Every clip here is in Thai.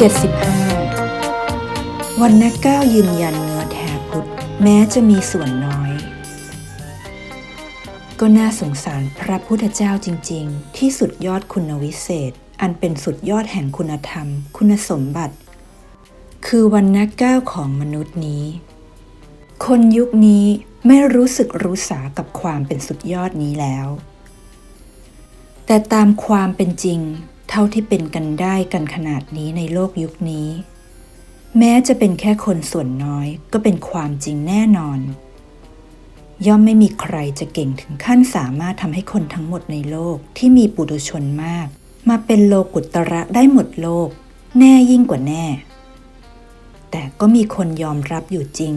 75 วันนักก้าวยืนยันเนื้อแท้พุทธแม้จะมีส่วนน้อย ก็น่าสงสารพระพุทธเจ้าจริง ๆ ที่สุดยอดคุณวิเศษ อันเป็นสุดยอดแห่งคุณธรรม คุณสมบัติ คือวันนักก้าวของมนุษย์นี้ คนยุคนี้ไม่รู้สึกรู้สากับความเป็นสุดยอดนี้แล้ว แต่ตามความเป็นจริง เท่าที่เป็นกันได้กันขนาดนี้ในโลกยุคนี้ แม้จะเป็นแค่คนส่วนน้อยก็เป็นความจริงแน่นอน ย่อมไม่มีใครจะเก่งถึงขั้นสามารถทำให้คนทั้งหมดในโลกที่มีปุถุชนมาก มาเป็นโลกุตระได้หมดโลก แน่ยิ่งกว่าแน่ แต่ก็มีคนยอมรับอยู่จริง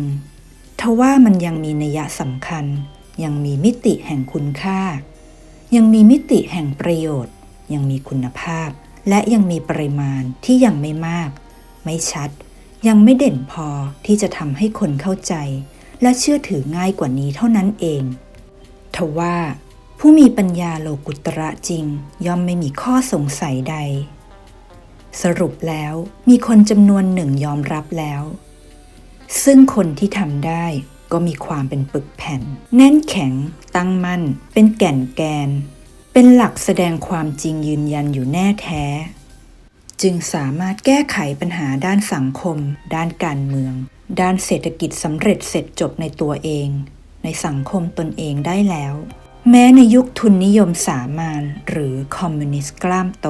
ทว่ามันยังมีนัยสำคัญ ยังมีมิติแห่งคุณค่า ยังมีมิติแห่งประโยชน์ ยังมีคุณภาพ และยังมีปริมาณที่ยังไม่มาก ไม่ชัด ยังไม่เด่นพอที่จะทำให้คนเข้าใจ และเชื่อถือง่ายกว่านี้เท่านั้นเองทว่าผู้มีปัญญาโลกุตระจริง ย่อมไม่มีข้อสงสัยใด สรุปแล้วมีคนจำนวนหนึ่งยอมรับแล้ว ซึ่งคนที่ทำได้ก็มีความเป็นปึกแผ่น แน่นแข็งตั้งมั่น เป็นแก่นแกน เป็นหลักแสดงความจริงยืนยันอยู่แน่แท้ จึงสามารถแก้ไขปัญหาด้านสังคม ด้านการเมือง ด้านเศรษฐกิจสำเร็จเสร็จจบในตัวเอง ในสังคมตนเองได้แล้ว แม้ในยุคทุนนิยมสามานหรือคอมมิวนิสต์กล้ามโต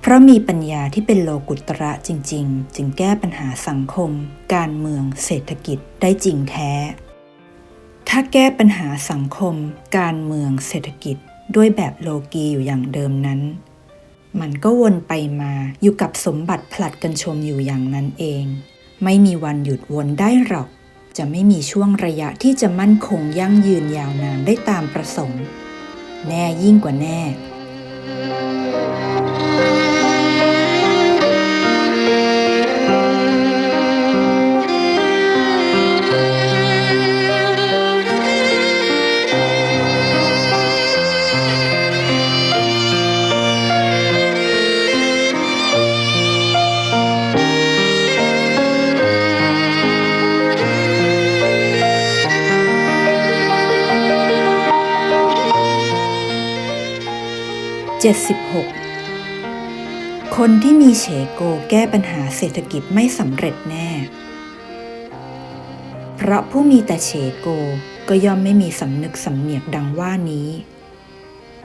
เพราะมีปัญญาที่เป็นโลกุตระจริง ๆ จึงแก้ปัญหาสังคม การเมือง เศรษฐกิจได้จริงแท้ ถ้าแก้ปัญหาสังคม การเมืองเศรษฐกิจ ด้วยแบบโลกีอยู่อย่างเดิมนั้น มันก็วนไปมาอยู่กับสมบัติผลัดกันชมอยู่อย่างนั้นเอง ไม่มีวันหยุดวนได้หรอก จะไม่มีช่วงระยะที่จะมั่นคงยั่งยืนยาวนานได้ตามประสงค์ แน่ยิ่งกว่าแน่ 76 คนที่มีเฉโกแก้ปัญหาเศรษฐกิจไม่สำเร็จแน่ เพราะผู้มีแต่เฉโกก็ย่อมไม่มีสำนึกสำเนียกดังว่านี้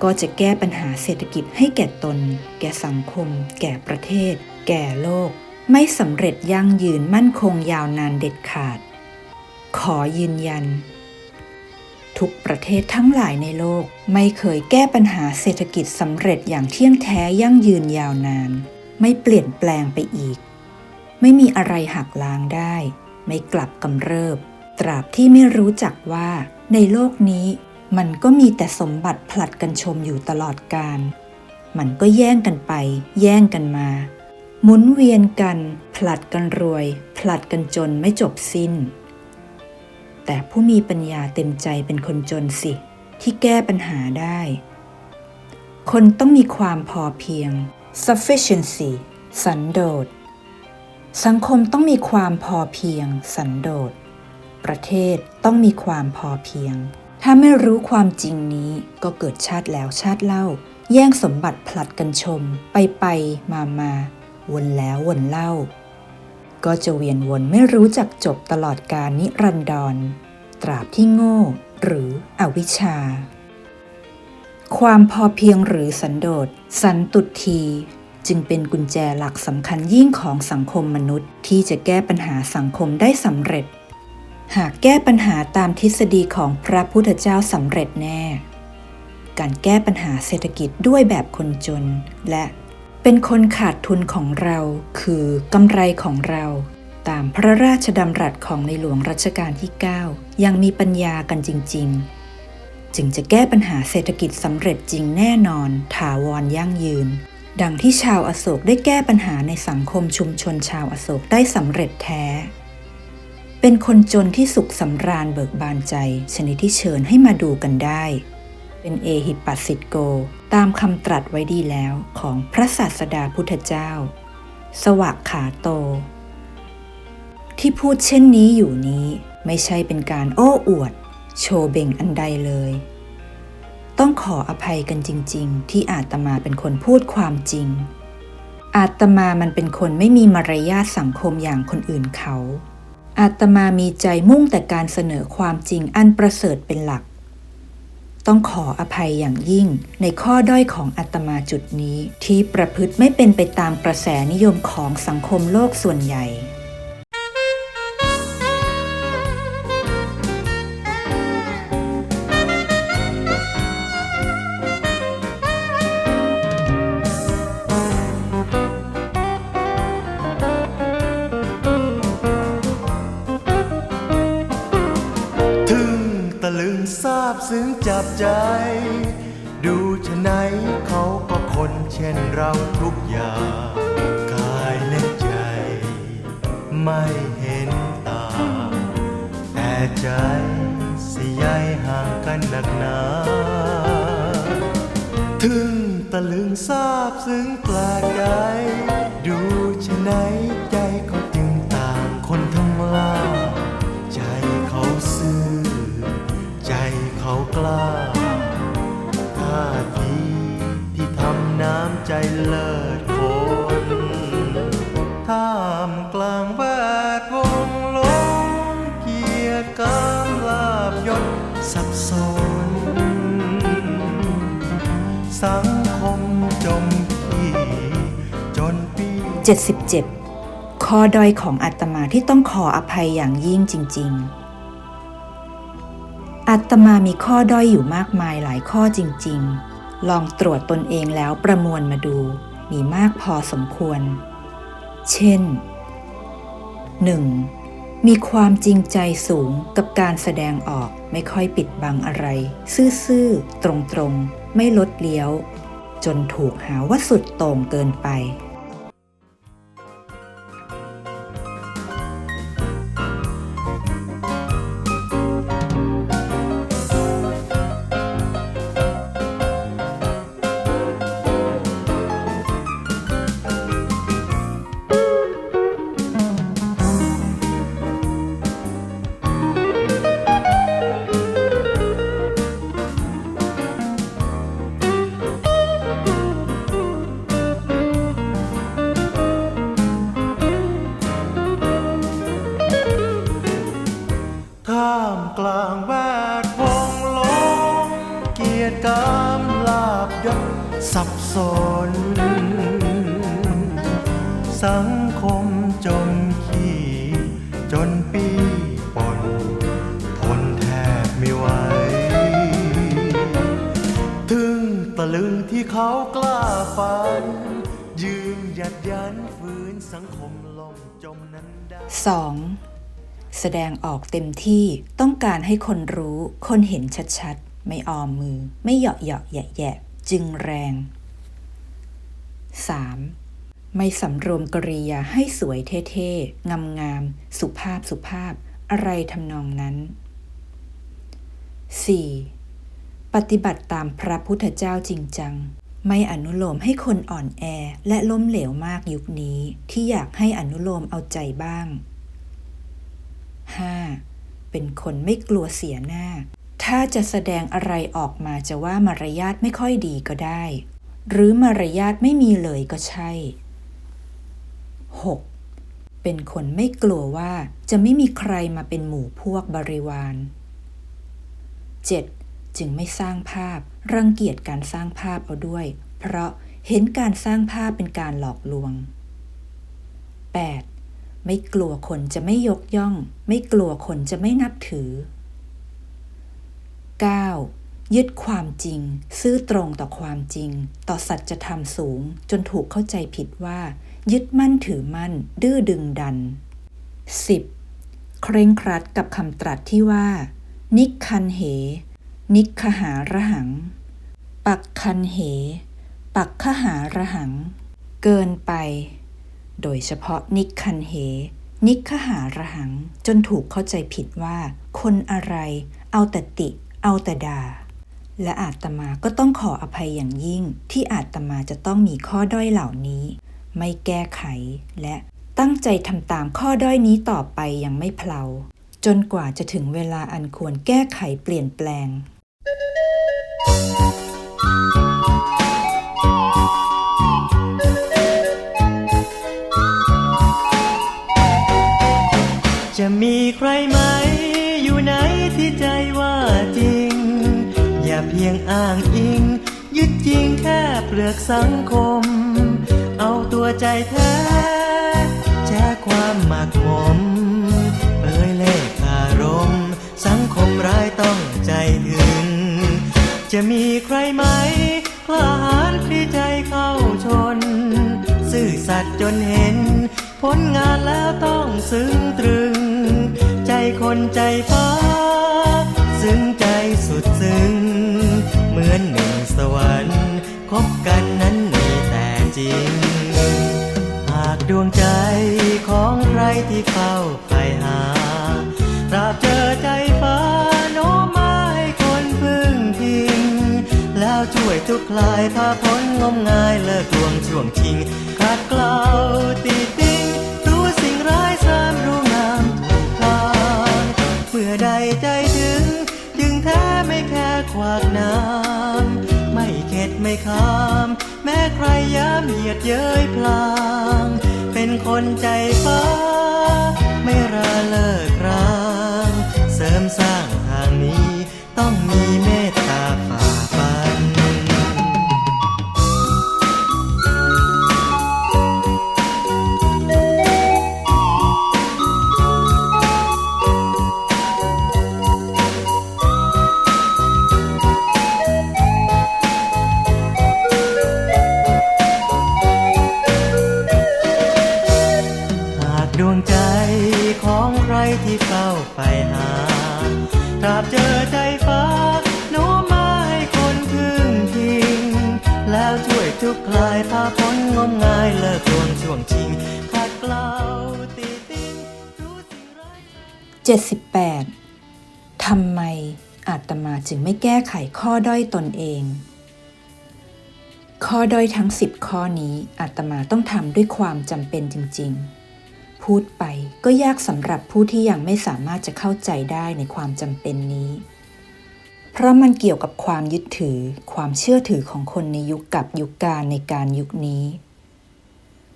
ก็จะแก้ปัญหาเศรษฐกิจให้แก่ตน แก่สังคม แก่ประเทศ แก่โลก ไม่สำเร็จยั่งยืนมั่นคงยาวนานเด็ดขาด ขอยืนยัน ทุกประเทศทั้งหลายในโลก ไม่เคยแก้ปัญหาเศรษฐกิจสำเร็จอย่างเที่ยงแท้ยั่งยืนยาวนาน ไม่เปลี่ยนแปลงไปอีก ไม่มีอะไรหักล้างได้ ไม่กลับกำเริบ ตราบที่ไม่รู้จักว่า ในโลกนี้มันก็มีแต่สมบัติผลัดกันชมอยู่ตลอดกาลมันก็แย่งกันไป แย่งกันมา หมุนเวียนกัน ผลัดกันรวย ผลัดกันจนไม่จบสิ้น แต่ผู้มีปัญญาเต็มใจเป็นคนจนสิ ที่แก้ปัญหาได้ คนต้องมีความพอเพียง sufficiency สันโดษ สังคมต้องมีความพอเพียง สันโดษ ประเทศต้องมีความพอเพียง ถ้าไม่รู้ความจริงนี้ก็เกิดชาติแล้วชาติเล่า แย่งสมบัติผลัดกันชม ไปไปมามาวนแล้ววนเล่า ก็จะเวียนวนไม่รู้จักจบตลอดกาลนิรันดร ตราบที่โง่ หรืออวิชชา ความพอเพียงหรือสันโดษสันตุทีจึงเป็นกุญแจหลักสำคัญยิ่งของสังคมมนุษย์ ที่จะแก้ปัญหาสังคมได้สำเร็จ หากแก้ปัญหาตามทฤษฎีของพระพุทธเจ้าสำเร็จแน่ การแก้ปัญหาเศรษฐกิจด้วยแบบคนจน และ เป็นคนขาดทุนของเราคือกำไรของเราตามพระราชดำรัสของในหลวงรัชกาลที่ 9 ยังมีปัญญากันจริง ๆ จึงจะแก้ปัญหาเศรษฐกิจสำเร็จจริงแน่นอน ถาวรยั่งยืน ดังที่ชาวอโศกได้แก้ปัญหาในสังคมชุมชนชาวอโศกได้สำเร็จแท้ เป็นคนจนที่สุขสำราญเบิกบานใจ ชนิดที่เชิญให้มาดูกันได้ เป็นเอหิปัสสิตโก ตามคำตรัสไว้ดีแล้วของพระศาสดาพุทธเจ้า สวะขาโต ที่พูดเช่นนี้อยู่นี้ไม่ใช่เป็นการโอ้อวด โชว์เบ่งอันใดเลย ต้องขออภัยกันจริง ๆ ที่อาตมาเป็นคนพูดความจริง อาตมามันเป็นคนไม่มีมารยาทสังคมอย่างคนอื่นเขาอาตมามีใจมุ่งแต่การเสนอความจริงอันประเสริฐเป็นหลัก ต้องขออภัยอย่างยิ่ง ในข้อด้อยของอาตมาจุดนี้ ที่ประพฤติไม่เป็นไปตามกระแสนิยมของสังคมโลกส่วนใหญ่ คนเช่นเราทุกอย่าง กายและใจ ไม่เห็นตาแต่ใจสิยายห่างกันหนักหนาถึงตะลึงทราบซึ้งแปลกใจ ดูชะไหนใจเขาจึงต่างคนทั้งล่าใจเขาซื่อ ใจเขากล้าท่าที น้ำใจเลิศคนท่ามกลางแวดวงลงเกียรติกามลาบยศสับสน สังคมจมที่จนปี 77 ข้อด้อยของอาตมาที่ต้องขออภัยอย่างยิ่งจริง ๆ อาตมามีข้อด้อยอยู่มากมายหลายข้อจริง ๆ ลองตรวจตนเองแล้วประมวลมาดูมีมากพอสมควร เช่น 1. มีความจริงใจสูงกับการแสดงออกไม่ค่อยปิดบังอะไร ซื่อๆ ตรงๆ ไม่ลดเลี้ยว จนถูกหาว่าสุดโต่งเกินไป ที่เขากล้าฝัน ยืนหยัดยันฝืนสังคมล่มจมนั้นได้ 2. แสดงออกเต็มที่ต้องการให้คนรู้ คนเห็นชัดๆ ไม่ออมมือ ไม่เหยาะเหยาะแยะแยะจึงแรง 3. ไม่สำรวมกริยาให้สวยเท่ๆ งามๆ สุภาพสุภาพ อะไรทำนองนั้น 4. ปฏิบัติตามพระพุทธเจ้าจริงจัง ไม่อนุโลมให้คนอ่อนแอและล้มเหลวมากยุคนี้ที่อยากให้อนุโลมเอาใจบ้าง 5. เป็นคนไม่กลัวเสียหน้า ถ้าจะแสดงอะไรออกมาจะว่ามารยาทไม่ค่อยดีก็ได้ หรือมารยาทไม่มีเลยก็ใช่ 6. เป็นคนไม่กลัวว่าจะไม่มีใครมาเป็นหมู่พวกบริวาร 7. จึงไม่สร้างภาพ รังเกียจการสร้างภาพเอาด้วย เพราะเห็นการสร้างภาพเป็นการหลอกลวง 8. ไม่กลัวคนจะไม่ยกย่อง ไม่กลัวคนจะไม่นับถือ 9. ยึดความจริง ซื่อตรงต่อความจริง ต่อสัจธรรมสูง จนถูกเข้าใจผิดว่า ยึดมั่นถือมั่น ดื้อดึงดัน 10. เคร่งครัดกับคำตรัสที่ว่า นิคันเห นิกขหาระหัง ปักคันเห ปักขหาระหัง เกินไป โดยเฉพาะนิคันเห นิกขหาระหัง จนถูกเข้าใจผิดว่า คนอะไร เอาแต่ติ เอาแต่ด่า และอาตมาก็ต้องขออภัยอย่างยิ่งที่อาตมาจะต้องมีข้อด้อยเหล่านี้ ไม่แก้ไขและตั้งใจทำตามข้อด้อยนี้ต่อไปอยังไม่เพลาจนกว่าจะถึงเวลาอันควรแก้ไขเปลี่ยนแปลง จะมีใครไหม อยู่ไหนที่ใจว่าจริง อย่าเพียงอ้างอิง ยึดจริงแค่เปลือกสังคม เอาตัวใจแท้แช่ความหมักหมมเปยเล่ห์อารมณ์ สังคมร้ายต้องใจถึง จะมีใครไหมกล้าหาญพลีใจเข้าชน ซื่อสัตย์จนเห็น ผลงานแล้วต้องซึ้งตรึง ใจคนใจฟ้า ซึ้งใจสุดซึ้ง เหมือนหนึ่งสวรรค์คบกันนั้นมีแต่จริง หากดวงใจของใครที่เฝ้าใฝ่หา ทุกคลายพาพ้นงมงายเลิกลวงช่วงชิงขัดกล่าวตีติงรู้สิ่งร้ายสามรู้งามถูกทางเมื่อใดใจถึง จึงแท้ไม่แค่ขวากน้ำไม่เข็ดไม่ขาม แม้ใครย้ำเหยียดเย้ยพลาง เป็นคนใจฟ้า ไม่ราเลิกราง เสริมสร้างทางนี้ต้องมีเมต ไปหาตราบเจอใจฟ้าโน้มมาให้คนพึ่งพิง แล้วช่วยทุกคลายพาพ้นงมงายเลิกลวงช่วงชิงขัดเกลาตีติงรู้สิ่งร้าย78ทำไมอาตมาจึงไม่แก้ไขข้อด้อยตนเอง ข้อด้อยทั้ง10ข้อนี้อาตมาต้องทำด้วยความจำเป็นจริง ๆ พูดไปก็ยากสำหรับผู้ที่ยังไม่สามารถจะเข้าใจได้ในความจำเป็นนี้ เพราะมันเกี่ยวกับความยึดถือ ความเชื่อถือของคนในยุคกับยุคการในการยุคนี้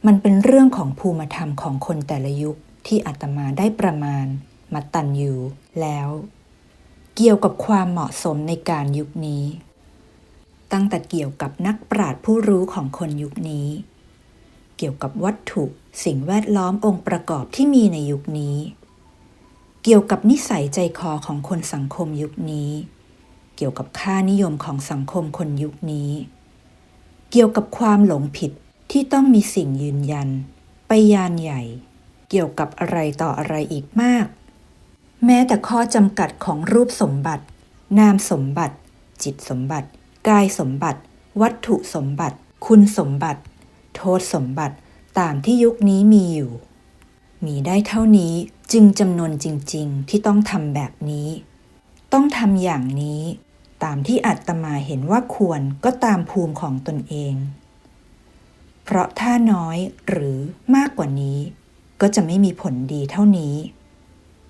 มันเป็นเรื่องของภูมิธรรมของคนแต่ละยุคที่อาตมาได้ประมาณมาตันอยู่แล้ว เกี่ยวกับความเหมาะสมในการยุคนี้ ตั้งแต่เกี่ยวกับนักปราชญ์ผู้รู้ของคนยุคนี้ เกี่ยวกับวัตถุ สิ่งแวดล้อมองค์ประกอบที่มีในยุคนี้ เกี่ยวกับนิสัยใจคอของคนสังคมยุคนี้ เกี่ยวกับค่านิยมของสังคมคนยุคนี้ เกี่ยวกับความหลงผิดที่ต้องมีสิ่งยืนยัน ไปยานใหญ่ เกี่ยวกับอะไรต่ออะไรอีกมาก แม้แต่ข้อจำกัดของรูปสมบัติ นามสมบัติ จิตสมบัติ กายสมบัติ วัตถุสมบัติ คุณสมบัติ โทษสมบัติตามที่ยุคนี้มีอยู่ มีได้เท่านี้จึงจำนวนจริง ๆ ที่ต้องทำแบบนี้ ต้องทำอย่างนี้ ตามที่อาตมาเห็นว่าควรก็ตามภูมิของตนเอง เพราะถ้าน้อยหรือมากกว่านี้ ก็จะไม่มีผลดีเท่านี้